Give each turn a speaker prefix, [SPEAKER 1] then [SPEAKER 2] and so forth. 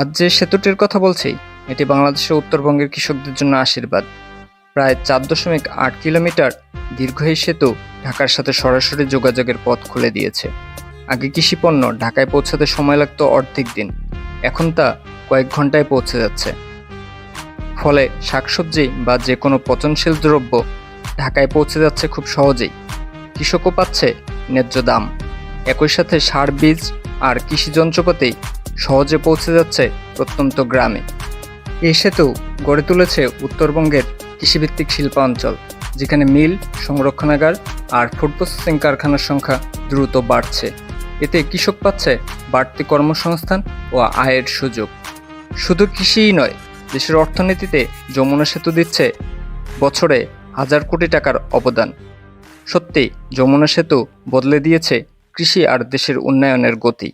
[SPEAKER 1] আজ যে সেতুটির কথা বলছি, এটি বাংলাদেশের উত্তরবঙ্গের কৃষকদের জন্য আশীর্বাদ। প্রায় চার দশমিক আট কিলোমিটার দীর্ঘ এই সেতু ঢাকার সাথে সরাসরি যোগাযোগের পথ খুলে দিয়েছে। আগে কৃষি পণ্য ঢাকায় পৌঁছাতে সময় লাগতো অর্ধেক দিন, এখন তা কয়েক ঘন্টায় পৌঁছে যাচ্ছে। ফলে শাকসবজি বা যে কোনো পচনশীল দ্রব্য ঢাকায় পৌঁছে যাচ্ছে খুব সহজেই। কৃষকও পাচ্ছে ন্যায্য দাম। একই সাথে সার বীজ আর কৃষি যন্ত্রপাতি সহজে পৌঁছে যাচ্ছে প্রত্যন্ত গ্রামে। এই সেতু গড়ে তুলেছে উত্তরবঙ্গের কৃষিভিত্তিক শিল্পাঞ্চল, যেখানে মিল, সংরক্ষণাগার আর ফুড প্রসেসিং কারখানার সংখ্যা দ্রুত বাড়ছে। এতে কৃষক পাচ্ছে বাড়তি কর্মসংস্থান ও আয়ের সুযোগ। শুধু কৃষিই নয়, দেশের অর্থনীতিতে যমুনা সেতু দিচ্ছে বছরে হাজার কোটি টাকার অবদান। সত্যি যমুনা সেতু বদলে দিয়েছে কৃষি আর দেশের উন্নয়নের গতি।